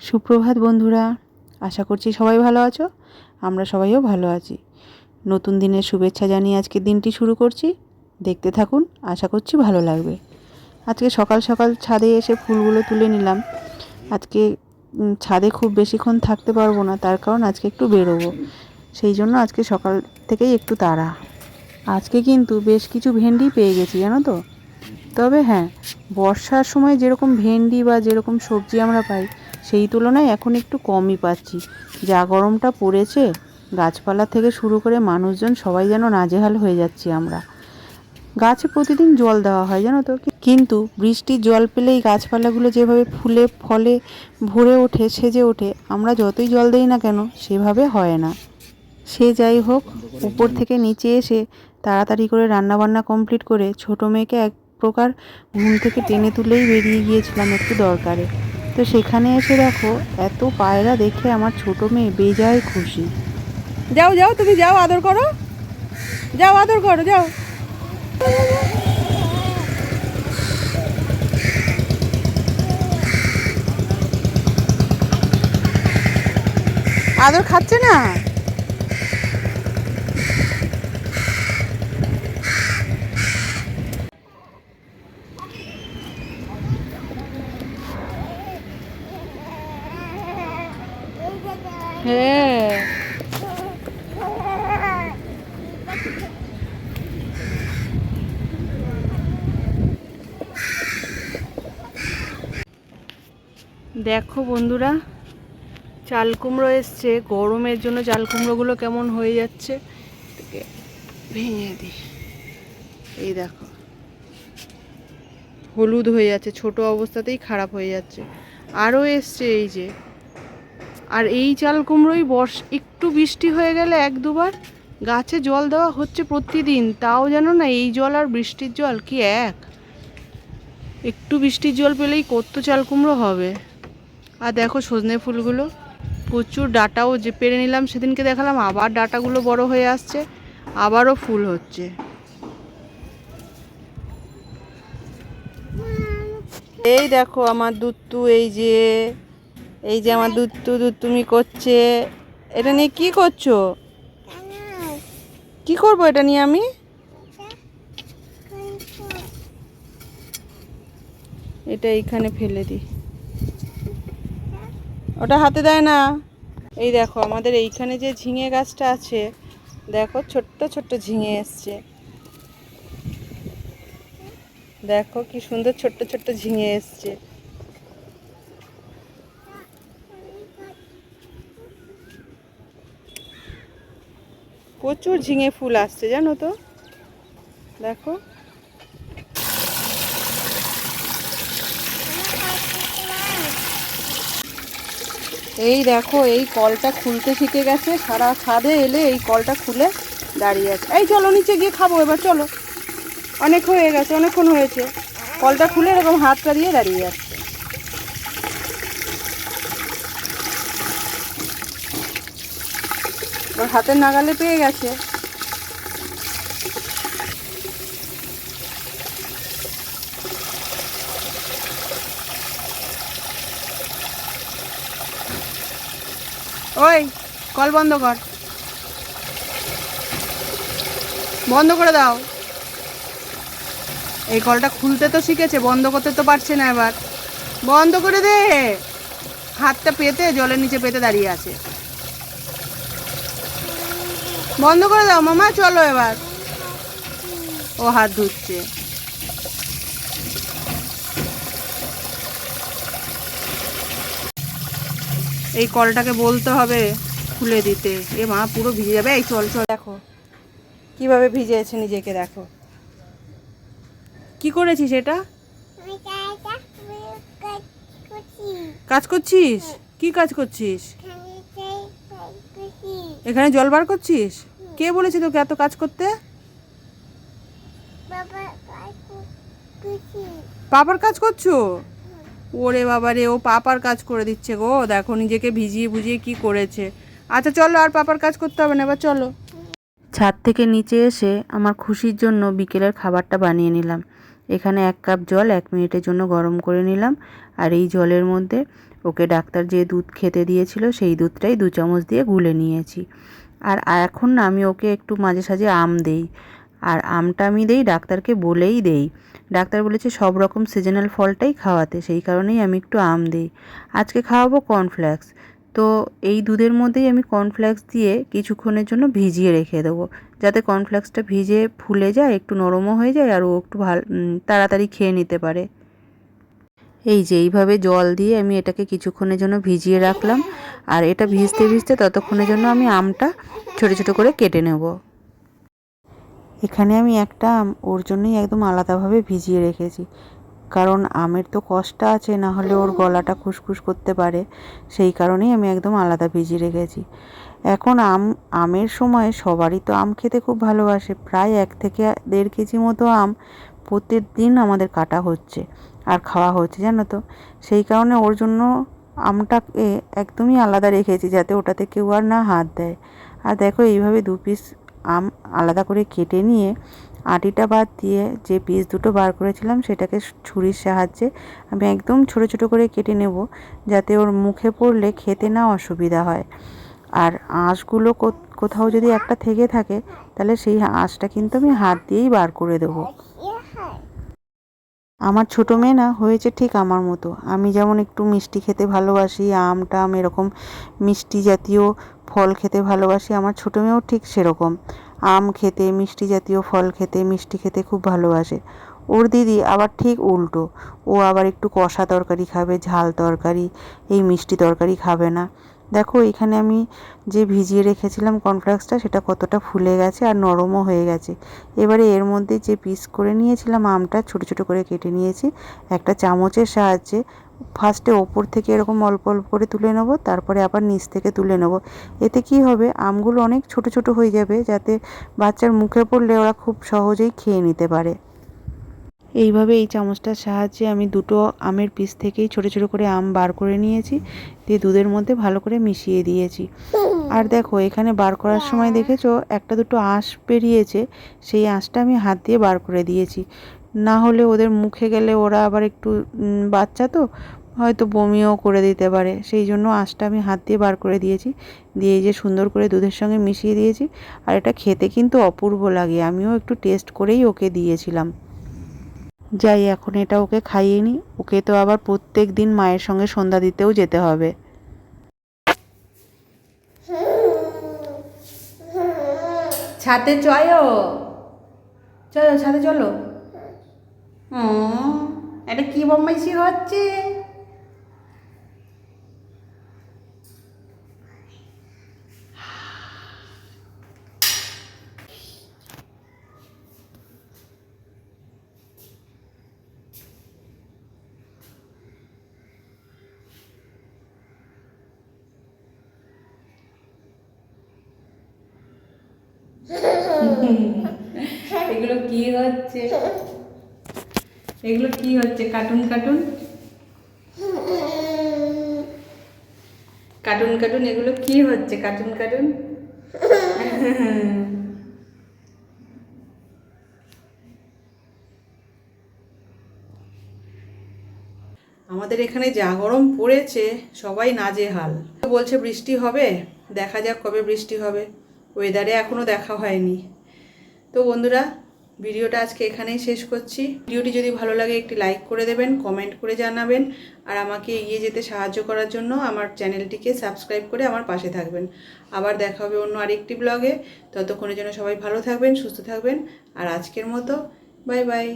সুপ্রভাত বন্ধুরা, আশা করছি সবাই ভালো আছো, আমরা সবাইও ভালো আছি। নতুন দিনের শুভেচ্ছা জানিয়ে আজকের দিনটি শুরু করছি। দেখতে থাকুন, আশা করছি ভালো লাগবে। আজকে সকাল সকাল ছাদে এসে ফুলগুলো তুলে নিলাম। আজকে ছাদে খুব বেশিক্ষণ থাকতে পারব না, তার কারণ আজকে একটু বেরোবো। সেই জন্য আজকে সকাল থেকেই একটু তাড়া। আজকে কিন্তু বেশ কিছু ভেন্ডি পেয়ে গেছি, জানো তো? তবে হ্যাঁ বর্ষার সময় যেরকম ভেন্ডি বা যেরকম সবজি আমরা পাই সেই তুলনায় এখন একটু কমই পাচ্ছি। যা গরমটা পড়েছে, গাছপালা থেকে শুরু করে মানুষজন সবাই যেন নাজেহাল হয়ে যাচ্ছি আমরা। গাছে প্রতিদিন জল দেওয়া হয়, জানো তো? কিন্তু বৃষ্টির জল পেলেই গাছপালাগুলো যেভাবে ফুলে, ফলে ভরে ওঠে, সেজে ওঠে, আমরা যতই জল দেই না কেন, সেভাবে হয় না। সে যাই হোক, উপর থেকে নিচে এসে তাড়াতাড়ি করে রান্নাবান্না কমপ্লিট করে ছোট মেয়েকে এক প্রকার ঘুম থেকে টেনে তুলেই বেরিয়ে গিয়েছিলাম একটু দরকারে। তো সেখানে এসে দেখো, এত পায়রা দেখে আমার ছোট মেয়ে বেজায় খুশি। যাও যাও, তুমি যাও, আদর করো। যাও, আদর করো, যাও। আদর খাচ্ছে না? হ্যাঁ। দেখো বন্ধুরা, চাল কুমড়ো এসছে। গরমের জন্য চাল কুমড়োগুলো কেমন হয়ে যাচ্ছে? ভেঙে দিই। এই দেখো। হলুদ হয়ে যাচ্ছে, ছোট অবস্থাতেই খারাপ হয়ে যাচ্ছে। আরও এসছে এই যে। আর এই চাল কুমড়োই বর্ষ, একটু বৃষ্টি হয়ে গেলে এক দুবার গাছে জল দেওয়া হচ্ছে প্রতিদিন, তাও যেন না এই জল আর বৃষ্টির জল কি এক? একটু বৃষ্টির জল পেলেই কত চাল কুমড়ো হবে। আর দেখো সজনে ফুলগুলো, প্রচুর ডাটাও যে পেরে নিলাম সেদিনকে দেখালাম, আবার ডাটাগুলো বড় হয়ে আসছে, আবারও ফুল হচ্ছে। এই দেখো আমার দুত্তু, এই যে এই যে আমার দুত্তু দুত্তুমি করছে, এটা নিয়ে কি করছ? কি করব এটা নিয়ে আমি? এটা এইখানে ফেলে দিই ওটা হাতে দেয় না। এই দেখো, আমাদের এইখানে যে ঝিঙে গাছটা আছে, দেখো ছোট্ট ছোট্ট ঝিঙে এসছে। দেখো কি সুন্দর ছোট্ট ছোট্ট ঝিঙে এসছে। প্রচুর ঝিঙে ফুল আসছে, জানো তো? দেখো। এই দেখো, এই কলটা খুলতে শিখে গেছে। সারা ছাদে এলে এই কলটা খুলে দাঁড়িয়ে আছে। এই চলো, নিচে গিয়ে খাব এবার, চলো। অনেক হয়ে গেছে, অনেকক্ষণ হয়েছে। কলটা খুলে এরকম হাতটা দিয়ে দাঁড়িয়ে আছে। ওর হাতের নাগালে পেয়ে গেছে। ওই, কল বন্ধ কর। বন্ধ করে দাও। এই কলটা খুলতে তো শিখেছে, বন্ধ করতে তো পারছে না এবার। বন্ধ করে দে। হাতটা পেতে, জলের নিচে পেতে দাঁড়িয়ে আছে। বন্ধ করে দাও মামা চলো এবার। ও হাত ধুচ্ছে। এই কলটাকে বলতে হবে খুলে দিতে। এ মা পুরো ভিজে যাবে। এই চল চল। দেখো কীভাবে ভিজেছে নিজেকে দেখো। কি করেছিস এটা? কাজ করছিস? কি কাজ করছিস? এখানে জল বার করছিস? কে বলেছে তোকে এত কাজ করতে? পাপার কাজ করছ? ওরে বাবা রে ও পাপার কাজ করে দিচ্ছে গো। দেখো নিজেকে ভিজিয়ে বুঝিয়ে কি করেছে। আচ্ছা চলো আর পাপার কাজ করতে হবে না এবার চলো। ছাদ থেকে নিচে এসে আমার খুশির জন্য বিকেলের খাবারটা বানিয়ে নিলাম। এখানে এক কাপ জল এক মিনিটের জন্য গরম করে নিলাম। আর এই জলের মধ্যে ওকে ডাক্তার যে দুধ খেতে দিয়েছিল, সেই দুধটাই দু চামচ দিয়ে গুলে নিয়েছি। আর এখন আমি ওকে একটু মাঝে সাঝে আম দেই। আর আমটা আমি দেই, ডাক্তারকে বলেই দেই। ডাক্তার বলেছে, সব রকম সিজনাল ফলটাই খাওয়াতে, সেই কারণেই আমি একটু আম দিই। আজকে খাওয়াবো কর্নফ্লেক্স তো এই দুধের মধ্যেই আমি কর্নফ্লেক্স দিয়ে কিছুক্ষণের জন্য ভিজিয়ে রেখে দেবো। যাতে কর্নফ্লেক্সটা ভিজে ফুলে যায়, একটু নরমও হয়ে যায়, আর ও একটু ভালো তাড়াতাড়ি খেয়ে নিতে পারে। এই যে এইভাবে জল দিয়ে আমি এটাকে কিছুক্ষণের জন্য ভিজিয়ে রাখলাম। আর এটা ভিজতে ভিজতে ততক্ষণের জন্য আমি আমটা ছোট ছোট করে কেটে নেব। এখানে আমি একটা আম, ওর জন্যই একদম আলাদাভাবে ভিজিয়ে রেখেছি। কারণ আমের তো কষ্ট আছে, না হলে ওর গলাটা খুসখুস করতে পারে। সেই কারণেই আমি একদম আলাদা ভিজিয়ে রেখেছি। এখন আম, আমের সময় সবারই তো আম খেতে খুব ভালোবাসে। প্রায় এক থেকে দেড় কেজি মতো আম প্রত্যেক দিন আমাদের কাটা হচ্ছে। আর খাওয়া হচ্ছে, জানো তো? সেই কারণে ওর জন্য আমটাকে একদমই আলাদা রেখেছি যাতে ওটাতে কেউ আর না হাত দেয়। আর দেখো, এইভাবে দু পিস আম আলাদা করে কেটে নিয়ে আটিটা বাদ দিয়ে যে পিস দুটো বার করেছিলাম, সেটাকে ছুরির সাহায্যে আমি একদম ছোট ছোট করে কেটে নেব, যাতে ওর মুখে পড়লে খেতে না অসুবিধা হয়। আর আঁশগুলো কোথাও যদি একটা থেকে থাকে, তাহলে সেই আঁশটা কিন্তু আমি হাত দিয়েই বার করে দেবো। আমার ছোটো মেয়ে না, হয়েছে ঠিক আমার মতো। আমি যেমন একটু মিষ্টি খেতে ভালোবাসি, আম টাম এরকম মিষ্টি জাতীয় ফল খেতে ভালোবাসি, আমার ছোটো মেয়েও ঠিক সেরকম। আম খেতে, মিষ্টি জাতীয় ফল খেতে, মিষ্টি খেতে খুব ভালোবাসে। ওর দিদি আবার ঠিক উল্টো। ও আবার একটু কষা তরকারি খাবে, ঝাল তরকারি, এই মিষ্টি তরকারি খাবে না। দেখো, এখানে আমি যে ভিজিয়ে রেখেছিলাম কর্নফ্লেক্সটা, সেটা কতটা ফুলে গেছে আর নরমও হয়ে গেছে। এবারে এর মধ্যে যে পিস করে নিয়েছিলাম আমটা, ছোট ছোট করে কেটে নিয়েছি। একটা চামচের সাহায্যে ফার্স্টে ওপর থেকে এরকম অল্প অল্প করে তুলে নেব, তারপরে আবার নিচ থেকে তুলে নেব। এতে কি হবে, আমগুলো অনেক ছোট ছোট হয়ে যাবে, যাতে বাচ্চার মুখে পড়লে ওরা খুব সহজেই খেয়ে নিতে পারে। এইভাবে এই চামচটার সাহায্যে আমি দুটো আমের পিস থেকেই ছোট ছোট করে আম বার করে নিয়েছি দিয়ে দুধের মধ্যে ভালো করে মিশিয়ে দিয়েছি। আর দেখো এখানে বার করার সময় দেখেছ একটা দুটো আঁশ বেরিয়েছে সেই আঁশটা আমি হাত দিয়ে বার করে দিয়েছি। না হলে ওদের মুখে গেলে ওরা আবার একটু বাচ্চা তো হয়তো বমিও করে দিতে পারে। সেই জন্য আঁশটা আমি হাত দিয়ে বার করে দিয়েছি দিয়ে এই যে সুন্দর করে দুধের সঙ্গে মিশিয়ে দিয়েছি। আর এটা খেতে কিন্তু অপূর্ব লাগে আমিও একটু টেস্ট করেই ওকে দিয়েছিলাম। যাই, এখন এটা ওকে খাইয়ে নিই ওকে তো আবার প্রত্যেক দিন মায়ের সঙ্গে সন্ধ্যা দিতেও যেতে হবে। ছাতে চয়ো চলো ছাতে চলো। এটা কি বম্বাইশি হচ্ছে? এগুলো কি হচ্ছে? এগুলো কি হচ্ছে? Cartoon cartoon? কার্টুন কার্টুন, এগুলো কি হচ্ছে? Cartoon cartoon? আমাদের এখানে যা গরম পড়েছে, সবাই নাজেহাল। বলছে বৃষ্টি হবে, দেখা যাক কবে বৃষ্টি হবে। ওয়েদারে এখনও দেখা হয়নি। তো বন্ধুরা, ভিডিওটা আজকে এখানেই শেষ করছি। ভিডিওটি যদি ভালো লাগে, একটি লাইক করে দেবেন কমেন্ট করে জানাবেন, আর আমাকে এগিয়ে যেতে সাহায্য করার জন্য আমার চ্যানেলটিকে সাবস্ক্রাইব করে আমার পাশে থাকবেন। আবার দেখা হবে অন্য আরেকটি ব্লগে ততক্ষণের জন্য সবাই ভালো থাকবেন, সুস্থ থাকবেন, আর আজকের মতো বাই বাই